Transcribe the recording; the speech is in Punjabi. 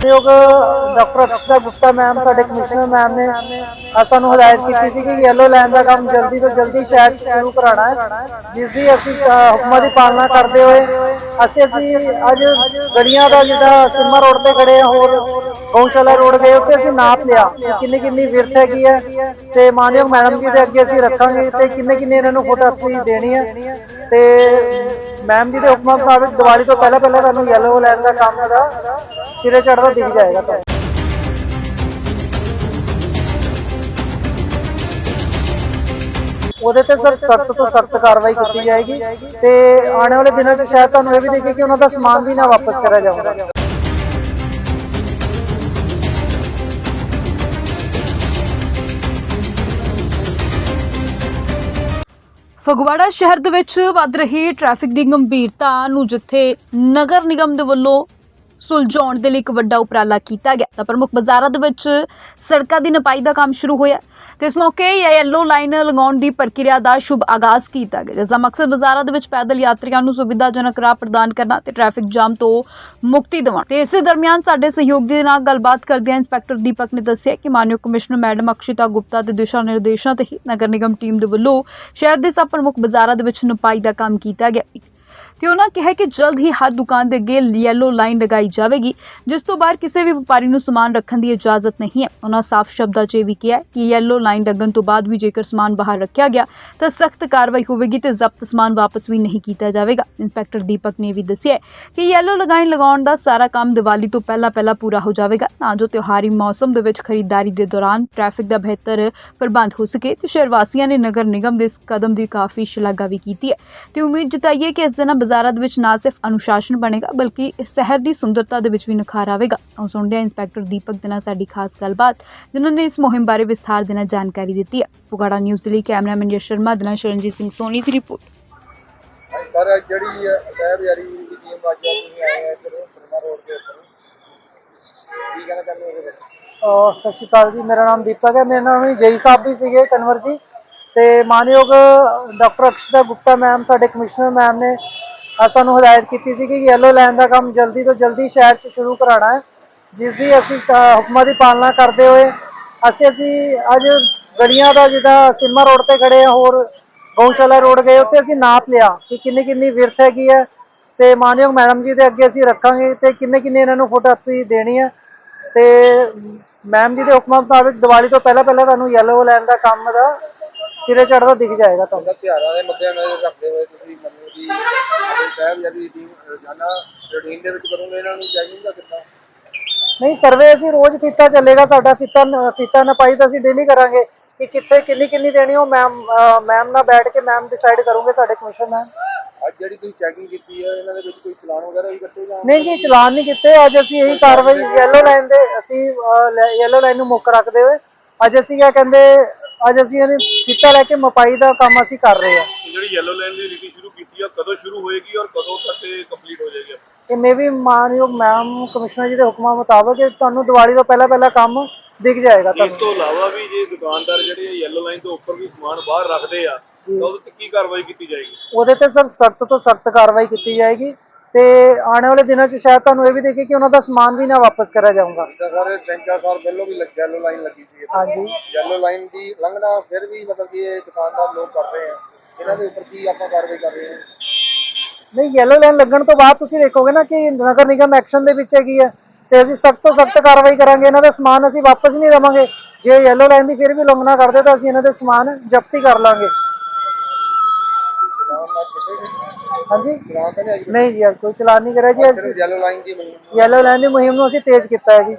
ਮਾਨਯੋਗ ਡਾਕਟਰ ਅਕਸ਼ਤਾ ਗੁਪਤਾ ਮੈਮ, ਸਾਡੇ ਕਮਿਸ਼ਨਰ ਮੈਮ ਨੇ ਸਾਨੂੰ ਹਦਾਇਤ ਕੀਤੀ ਸੀ ਕਿ ਯੈਲੋ ਲਾਈਨ ਦਾ ਕੰਮ ਜਲਦੀ ਤੋਂ ਜਲਦੀ ਸ਼ਹਿਰ ਸ਼ੁਰੂ ਕਰਾਉਣਾ ਹੈ, ਜਿਸ ਦੀ ਅਸੀਂ ਹੁਕਮਾਂ ਦੀ ਪਾਲਣਾ ਕਰਦੇ ਹੋਏ, ਅਸੀਂ ਅਸੀਂ ਅੱਜ ਗੜੀਆਂ ਦਾ ਜਿੱਦਾਂ ਸਿਮਰ ਰੋਡ ਤੇ ਖੜੇ ਹੋਰ ਗਊਸ਼ਾਲਾ ਰੋਡ ਗਏ, ਉੱਥੇ ਅਸੀਂ ਨਾਪ ਲਿਆ ਕਿੰਨੀ ਕਿੰਨੀ ਵਿਰਥ ਹੈਗੀ ਹੈ ਤੇ ਮਾਨਯੋਗ ਮੈਡਮ ਜੀ ਦੇ ਅੱਗੇ ਅਸੀਂ ਰੱਖਾਂਗੇ ਤੇ ਕਿੰਨੇ ਕਿੰਨੇ ਇਹਨਾਂ ਨੂੰ ਫੋਟੋ ਫੋਟੋਗ੍ਰਾਫੀ ਦੇਣੀ ਹੈ ਤੇ ਮੈਮ ਜੀ ਦੇ ਹੁਕਮਾਂ ਮੁਤਾਬਿਕ ਦੀਵਾਲੀ ਤੋਂ ਪਹਿਲਾਂ ਪਹਿਲਾਂ ਤੁਹਾਨੂੰ ਯੈਲੋ ਲਾਈਨ ਦਾ ਕੰਮ ਦਾ ਸਿਰੇ ਚੜਦਾ ਦਿਖ ਜਾਏਗਾ ਤੁਹਾਨੂੰ। ਉਹਦੇ ਤੇ ਸਰ ਸਖਤ ਤੋਂ ਸਖਤ ਕਾਰਵਾਈ ਕੀਤੀ ਜਾਏਗੀ ਤੇ ਆਉਣ ਵਾਲੇ ਦਿਨਾਂ 'ਚ ਸ਼ਾਇਦ ਤੁਹਾਨੂੰ ਇਹ ਵੀ ਦੇਖੇ ਕਿ ਉਹਨਾਂ ਦਾ ਸਮਾਨ ਵੀ ਨਾ ਵਾਪਸ ਕਰਿਆ ਜਾਊਗਾ। ਫਗਵਾੜਾ ਸ਼ਹਿਰ ਦੇ ਵਿੱਚ ਵੱਧ ਰਹੀ ਟ੍ਰੈਫਿਕ ਦੀ ਗੰਭੀਰਤਾ ਨੂੰ ਜਿੱਥੇ ਨਗਰ ਨਿਗਮ ਦੇ ਵੱਲੋਂ ਸੁਲਝਾਉਣ ਦੇ ਲਈ ਇੱਕ ਵੱਡਾ ਉਪਰਾਲਾ ਕੀਤਾ ਗਿਆ। ਤਾਂ ਪ੍ਰਮੁੱਖ ਬਾਜ਼ਾਰਾਂ ਦੇ ਵਿੱਚ ਸੜਕਾਂ ਦੀ ਨਪਾਈ ਦਾ ਕੰਮ ਸ਼ੁਰੂ ਹੋਇਆ ਤੇ ਇਸ ਮੌਕੇ ਯੈਲੋ ਲਾਈਨ ਲਗਾਉਣ ਦੀ ਪ੍ਰਕਿਰਿਆ ਦਾ ਸ਼ੁਭ ਆਗਾਜ਼ ਕੀਤਾ ਗਿਆ, ਜਿਸ ਦਾ ਮਕਸਦ ਬਾਜ਼ਾਰਾਂ ਦੇ ਵਿੱਚ ਪੈਦਲ ਯਾਤਰੀਆਂ ਨੂੰ ਸੁਵਿਧਾਜਨਕ ਰਾਹ ਪ੍ਰਦਾਨ ਕਰਨਾ ਤੇ ਟ੍ਰੈਫਿਕ ਜਾਮ ਤੋਂ ਮੁਕਤੀ ਦਿਵਾਉਣਾ। ਤੇ ਇਸੇ ਦਰਮਿਆਨ ਸਾਡੇ ਸਹਿਯੋਗੀ ਦੇ ਨਾਲ ਗੱਲਬਾਤ ਕਰਦਿਆਂ ਇੰਸਪੈਕਟਰ ਦੀਪਕ ਨੇ ਦੱਸਿਆ ਕਿ ਮਾਨਯੋਗ ਕਮਿਸ਼ਨਰ ਮੈਡਮ ਅਕਸ਼ਿਤਾ ਗੁਪਤਾ ਦੇ ਦਿਸ਼ਾ ਨਿਰਦੇਸ਼ਾਂ ਤੇ ਹੀ ਨਗਰ ਨਿਗਮ ਟੀਮ ਦੇ ਵੱਲੋਂ ਸ਼ਹਿਰ ਦੇ ਸਭ ਪ੍ਰਮੁੱਖ ਬਾਜ਼ਾਰਾਂ ਦੇ ਵਿੱਚ ਨਪਾਈ ਦਾ ਕੰਮ ਕੀਤਾ ਗਿਆ। ਤੇ ਉਹਨਾਂ ਕਿਹਾ ਕਿ ਜਲਦ ਹੀ ਹਰ ਦੁਕਾਨ ਦੇ ਅੱਗੇ ਯੈਲੋ ਲਾਈਨ ਲਗਾਈ ਜਾਵੇਗੀ, ਜਿਸ ਤੋਂ ਬਾਅਦ ਕਿਸੇ ਵੀ ਵਪਾਰੀ ਨੂੰ ਸਮਾਨ ਰੱਖਣ ਦੀ ਇਜਾਜ਼ਤ ਨਹੀਂ ਹੈ। ਉਹਨਾਂ ਸਾਫ਼ ਸ਼ਬਦਾਂ 'ਚ ਇਹ ਵੀ ਕਿਹਾ ਕਿ ਯੈਲੋ ਲਾਈਨ ਲੱਗਣ ਤੋਂ ਬਾਅਦ ਵੀ ਜੇਕਰ ਸਮਾਨ ਬਾਹਰ ਰੱਖਿਆ ਗਿਆ, ਤਾਂ ਸਖਤ ਕਾਰਵਾਈ ਹੋਵੇਗੀ ਤੇ ਜ਼ਬਤ ਸਮਾਨ ਵਾਪਸ ਵੀ ਨਹੀਂ ਕੀਤਾ ਜਾਵੇਗਾ। ਇੰਸਪੈਕਟਰ ਦੀਪਕ ਨੇ ਵੀ ਦੱਸਿਆ ਕਿ ਯੈਲੋ ਲਗਾਈਨ ਲਗਾਉਣ ਦਾ ਸਾਰਾ ਕੰਮ ਦੀਵਾਲੀ ਤੋਂ ਪਹਿਲਾਂ ਪਹਿਲਾਂ ਪੂਰਾ ਹੋ ਜਾਵੇਗਾ। ਤਾਂ ਜੋ ਤਿਉਹਾਰੀ ਮੌਸਮ ਦੇ ਵਿੱਚ ਖਰੀਦਦਾਰੀ ਦੇ ਦੌਰਾਨ ਟ੍ਰੈਫਿਕ ਦਾ ਬਿਹਤਰ ਪ੍ਰਬੰਧ ਹੋ ਸਕੇ ਤੇ ਸ਼ਹਿਰ ਵਾਸੀਆਂ ਨੇ ਨਗਰ ਨਿਗਮ ਦੇ ਇਸ ਕਦਮ ਦੀ ਕਾਫੀ ਸ਼ਲਾਘਾ ਵੀ ਕੀਤੀ ਹੈ। ਤੇ ਉਮੀਦ ਜਤਾਈ ਹੈ ਕਿ ਇਸ ਦੇ ਦੇ ਵਿੱਚ ਨਾ ਸਿਰਫ ਅਨੁਸ਼ਾਸਨ ਬਣੇਗਾ ਬਲਕਿ ਇਸ ਸ਼ਹਿਰ ਦੀ ਸੁੰਦਰਤਾ ਦੇ ਵਿੱਚ ਵੀ ਨਿਖਾਰ ਆਵੇਗਾ ਆਓ ਸੁਣਦੇ ਹਾਂ ਇੰਸਪੈਕਟਰ ਦੀਪਕ ਦੇ ਨਾਲ ਸਾਡੀ ਖਾਸ ਗੱਲਬਾਤ ਜਿਨ੍ਹਾਂ ਨੇ ਇਸ ਮੁਹਿੰਮ ਬਾਰੇ ਵਿਸਥਾਰ ਦੇ ਨਾਲ ਜਾਣਕਾਰੀ ਦਿੱਤੀ ਹੈ। ਫਗਵਾੜਾ ਨਿਊਜ਼ ਦੇ ਲਈ ਕੈਮਰਾਮੈਨ ਯਸ਼ ਸ਼ਰਮਾ ਦੇ ਨਾਲ ਸ਼ਰਨਜੀਤ ਸਿੰਘ ਸੋਨੀ ਦੀ ਰਿਪੋਰਟ। ਸਰ ਜਿਹੜੀ ਅਟੈਬ ਯਾਰੀ ਦੀ ਟੀਮ ਅੱਜ ਤੁਸੀਂ ਆਏ ਆ ਇੱਧਰ ਫਰਮਾ ਰੋਡ ਦੇ ਉੱਪਰ। ਕੀ ਕਹਿਣਾ ਚਾਹੁੰਦੇ ਹੋ ਇਹਦੇ ਸਤਿ ਸ਼੍ਰੀ ਅਕਾਲ ਜੀ ਮੇਰਾ ਨਾਮ ਦੀਪਕ ਹੈ ਮੇਰੇ ਨਾਲ ਵੀ ਜਈ ਸਾਹਿਬ ਵੀ ਸੀਗੇ ਕਨਵਰ ਜੀ। ਤੇ ਮਾਨਯੋਗ ਡਾਕਟਰ ਅਕਸ਼ਤਾ ਗੁਪਤਾ ਮੈਮ ਸਾਡੇ ਕਮਿਸ਼ਨਰ ਮੈਮ ਨੇ ਸਾਨੂੰ ਹਦਾਇਤ ਕੀਤੀ ਸੀ ਕਿ ਯੈਲੋ ਲਾਈਨ ਦਾ ਕੰਮ ਜਲਦੀ ਤੋਂ ਜਲਦੀ ਸ਼ਹਿਰ 'ਚ ਸ਼ੁਰੂ ਕਰਾਉਣਾ ਹੈ। ਜਿਸ ਦੀ ਅਸੀਂ ਹੁਕਮਾਂ ਦੀ ਪਾਲਣਾ ਕਰਦੇ ਹੋਏ ਅਸੀਂ ਅਸੀਂ ਅੱਜ ਗੜੀਆਂ ਦਾ ਜਿੱਦਾਂ ਸਿਨਮਾ ਰੋਡ ਤੇ ਖੜੇ ਆ ਹੋਰ ਗਊਸ਼ਾਲਾ ਰੋਡ ਗਏ, ਉੱਥੇ ਅਸੀਂ ਨਾਪ ਲਿਆ ਕਿ ਕਿੰਨੀ ਕਿੰਨੀ ਵਿਰਥ ਹੈਗੀ ਹੈ ਤੇ ਮਾਨਯੋਗ ਮੈਡਮ ਜੀ ਦੇ ਅੱਗੇ ਅਸੀਂ ਰੱਖਾਂਗੇ ਤੇ ਕਿੰਨੇ ਕਿੰਨੇ ਇਹਨਾਂ ਨੂੰ ਫੋਟੋਗ੍ਰਾਫੀ ਦੇਣੀ ਹੈ। ਤੇ ਮੈਮ ਜੀ ਦੇ ਹੁਕਮਾਂ ਮੁਤਾਬਿਕ ਦੀਵਾਲੀ ਤੋਂ ਪਹਿਲਾਂ ਪਹਿਲਾਂ ਤੁਹਾਨੂੰ ਯੈਲੋ ਲਾਈਨ ਦਾ ਕੰਮ ਦਾ ਸਿਰੇ ਚੜ੍ਹਦਾ ਦਿਖ ਜਾਏਗਾ ਤੁਹਾਨੂੰ ਤਿਉਹਾਰਾਂ ਦੇ ਮੱਦੇ ਨਜ਼ਰ ਰੱਖਦੇ ਹੋਏ ਤੁਸੀਂ ਮੰਨੋ ਕਿ ਅਟੈਬ ਯਾਰੀ ਦੀ ਟੀਮ ਰੋਜ਼ਾਨਾ ਰੂਟੀਨ ਦੇ ਵਿੱਚ ਕਰੋਗੇ ਇਹਨਾਂ ਨੂੰ ਚਾਹੀਦਾ ਕਿੱਦਾਂ? ਨਹੀਂ ਸਰਵੇ ਅਸੀਂ ਰੋਜ਼ ਫੀਤਾ ਚੱਲੇਗਾ ਸਾਡਾ ਫੀਤਾ ਫੀਤਾ ਨਪਾਈ ਤਾਂ ਅਸੀਂ ਡੇਲੀ ਕਰਾਂਗੇ ਕਿ ਕਿੱਥੇ ਕਿੰਨੀ ਕਿੰਨੀ ਦੇਣੀ ਉਹ ਮੈਮ ਮੈਮ ਨਾਲ ਬੈਠ ਕੇ ਮੈਮ ਡਿਸਾਈਡ ਕਰੋਗੇ ਸਾਡੇ ਕਮਿਸ਼ਨ ਮੈਮ ਅੱਜ ਜਿਹੜੀ ਤੁਸੀਂ ਚੈਕਿੰਗ ਕੀਤੀ ਹੈ ਇਹਨਾਂ ਦੇ ਵਿੱਚ ਕੋਈ ਚਲਾਨ ਵਗੈਰਾ ਵੀ ਕੱਟੇ ਜਾਂ ਨਹੀਂ ਜੀ ਚਲਾਨ ਨਹੀਂ ਕੀਤੇ ਅੱਜ ਅਸੀਂ ਇਹੀ ਕਾਰਵਾਈ ਯੈਲੋ ਲਾਈਨ ਦੇ ਅਸੀਂ ਯੈਲੋ ਲਾਈਨ ਨੂੰ ਮੁੱਖ ਰੱਖਦੇ ਹੋਏ ਅੱਜ ਅਸੀਂ ਕਿਆ ਕਹਿੰਦੇ ਅੱਜ ਅਸੀਂ ਇਹਦੀ ਫੀਤਾ ਲੈ ਕੇ ਮਪਾਈ ਦਾ ਕੰਮ ਅਸੀਂ ਕਰ ਰਹੇ ਹਾਂ। ਜਿਹੜੀ ਯੈਲੋ ਲਾਈਨ ਦੀ ਨੀਤੀ ਸ਼ੁਰੂ ਕੀਤੀ ਆ ਕਦੋਂ ਸ਼ੁਰੂ ਹੋਏਗੀ ਔਰ ਕਦੋਂ ਤੱਕ ਇਹ ਕੰਪਲੀਟ ਹੋ ਜਾਏਗੀ? ਇਹ ਮੇ ਵੀ ਮਾਨਯੋਗ ਮੈਮ ਕਮਿਸ਼ਨਰ ਜੀ ਦੇ ਹੁਕਮਾਂ ਮੁਤਾਬਕ ਇਹ ਤੁਹਾਨੂੰ ਦੀਵਾਲੀ ਤੋਂ ਪਹਿਲਾਂ ਪਹਿਲਾਂ ਕੰਮ ਦਿਖ ਜਾਏਗਾ ਇਸ ਤੁਹਾਨੂੰ। ਤੋਂ ਇਲਾਵਾ ਵੀ ਜੇ ਦੁਕਾਨਦਾਰ ਜਿਹੜੇ ਯੈਲੋ ਲਾਈਨ ਤੋਂ ਉੱਪਰ ਵੀ ਸਮਾਨ ਬਾਹਰ ਰੱਖਦੇ ਆ ਤਾਂ ਉਹਦੇ ਤੇ ਕੀ ਕਾਰਵਾਈ ਕੀਤੀ ਜਾਏਗੀ? ਉਹਦੇ ਤੇ ਸਰ ਸਖਤ ਤੋਂ ਸਖਤ ਕਾਰਵਾਈ ਕੀਤੀ ਜਾਏਗੀ। ਤੇ ਆਉਣ ਵਾਲੇ ਦਿਨਾਂ 'ਚ ਸ਼ਾਇਦ ਤੁਹਾਨੂੰ ਇਹ ਵੀ ਦੇਖੇ ਕਿ ਉਹਨਾਂ ਦਾ ਸਮਾਨ ਵੀ ਨਾ ਵਾਪਸ ਕਰਿਆ ਜਾਊਗਾ। ਜਿੱਦਾਂ ਸਾਰੇ ਤਿੰਨ ਚਾਰ ਸਾਲ ਪਹਿਲਾਂ ਵੀ ਯੈਲੋ ਲਾਈਨ ਲੱਗੀ ਸੀ ਹਾਂਜੀ। ਯੈਲੋ ਲਾਈਨ ਦੀ ਲੰਘਣਾ ਫਿਰ ਵੀ ਮਤਲਬ ਕਿ ਇਹ ਦੁਕਾਨਦਾਰ ਲੋਕ ਕਰ ਰਹੇ ਆ। ਇਹਨਾਂ ਦੇ ਉੱਪਰ ਕੀ ਆਪਾਂ ਕਾਰਵਾਈ ਕਰ ਰਹੇ ਹਾਂ ਨਹੀਂ ਯੈਲੋ ਲਾਈਨ ਲੱਗਣ ਤੋਂ ਬਾਅਦ ਤੁਸੀਂ ਦੇਖੋਗੇ ਨਾ ਕਿ ਨਗਰ ਨਿਗਮ ਐਕਸ਼ਨ ਦੇ ਵਿੱਚ ਹੈਗੀ ਹੈ ਤੇ ਅਸੀਂ ਸਖਤ ਤੋਂ ਸਖਤ ਕਾਰਵਾਈ ਕਰਾਂਗੇ। ਇਹਨਾਂ ਦਾ ਸਮਾਨ ਅਸੀਂ ਵਾਪਸ ਨਹੀਂ ਦੇਵਾਂਗੇ। ਜੇ ਯੈਲੋ ਲਾਈਨ ਦੀ ਫਿਰ ਵੀ ਉਲੰਘਣਾ ਕਰਦੇ ਤਾਂ ਅਸੀਂ ਇਹਨਾਂ ਦੇ ਸਮਾਨ ਜ਼ਬਤੀ ਕਰ ਲਾਂਗੇ। ਹਾਂਜੀ। ਨਹੀਂ ਜੀ ਅੱਜ ਕੋਈ ਚਲਾਨ ਨਹੀਂ ਕਰਿਆ ਜੀ ਅਸੀਂ। ਯੈਲੋ ਲਾਈਨ ਦੀ ਮੁਹਿੰਮ ਨੂੰ ਅਸੀਂ ਤੇਜ਼ ਕੀਤਾ ਹੈ ਜੀ।